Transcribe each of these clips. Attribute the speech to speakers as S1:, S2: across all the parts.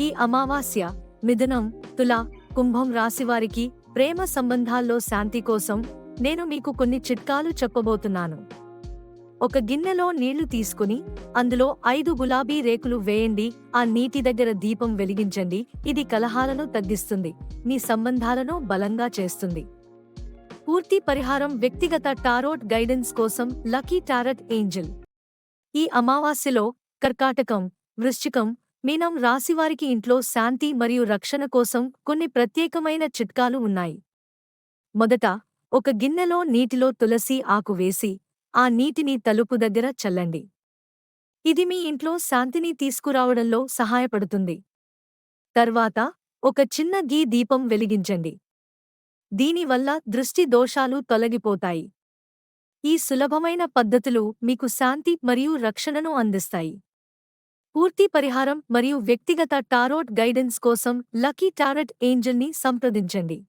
S1: ఈ అమావాస్య మిథునం తుల కుంభం రాశివారికి ప్రేమ సంబంధాల్లో శాంతి కోసం నేను మీకు కొన్ని చిట్కాలు చెప్పబోతున్నాను. ఒక గిన్నెలో నీళ్ళు తీసుకుని అందులో ఐదు గులాబీ రేకులు వేయండి. ఆ నీటి దగ్గర దీపం వెలిగించండి. ఇది కలహాలను తగ్గిస్తుంది. మీ సంబంధాలను బలంగా చేస్తుంది. పూర్తి పరిహారం వ్యక్తిగత టారోట్ గైడెన్స్ కోసం లకీ టారట్ ఏంజల్. ఈ అమావాస్యలో కర్కాటకం వృశ్చికం మీనం రాశివారికి ఇంట్లో శాంతి మరియు రక్షణ కోసం కొన్ని ప్రత్యేకమైన చిట్కాలు ఉన్నాయి. మొదట ఒక గిన్నెలో నీటిలో తులసి ఆకు వేసి ఆ నీటిని తలుపు దగ్గర చల్లండి. ఇది మీ ఇంట్లో శాంతిని తీసుకురావడంలో సహాయపడుతుంది. తర్వాత ఒక చిన్న గీ దీపం వెలిగించండి. దీనివల్ల దృష్టి దోషాలు తొలగిపోతాయి. ఈ సులభమైన పద్ధతులు మీకు శాంతి మరియు రక్షణను అందిస్తాయి. పూర్తి పరిహారం మరియు వ్యక్తిగత టారోట్ గైడెన్స్ కోసం లకీ టారట్ ఏంజల్ని సంప్రదించండి.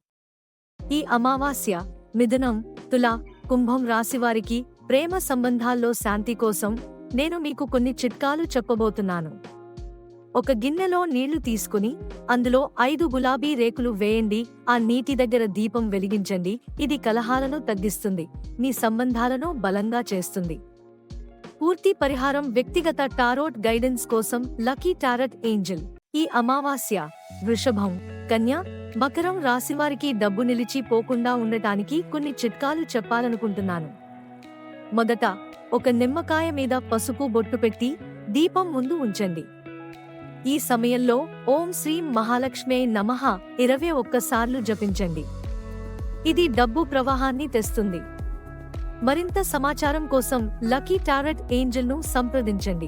S1: ఈ అమావాస్య మిథునం తుల కుంభం రాశివారికి ప్రేమ సంబంధాల్లో శాంతి కోసం నేను మీకు కొన్ని చిట్కాలు చెప్పబోతున్నాను. ఒక గిన్నెలో నీళ్ళు తీసుకుని అందులో ఐదు గులాబీ రేకులు వేయండి. ఆ నీటి దగ్గర దీపం వెలిగించండి. ఇది కలహాలను తగ్గిస్తుంది. మీ సంబంధాలను బలంగా చేస్తుంది. పూర్తి పరిహారం వ్యక్తిగత టారోట్ గైడెన్స్ కోసం లకీ టారట్ ఏంజల్. ఈ అమావాస్య వృషభం కన్య మకరం రాశివారికి డబ్బు నిలిచి పోకుండా ఉండటానికి కొన్ని చిట్కాలు చెప్పాలనుకుంటున్నాను. మొదట ఒక నిమ్మకాయ మీద పసుపు బొట్టు పెట్టి దీపం ముందు ఉంచండి. ఈ సమయంలో ఓం శ్రీం మహాలక్ష్మే నమః ఇరవై ఒక్కసార్లు జపించండి. ఇది డబ్బు ప్రవాహాన్ని తెస్తుంది. మరింత సమాచారం కోసం లకీ టారెట్ ఏంజల్ను సంప్రదించండి.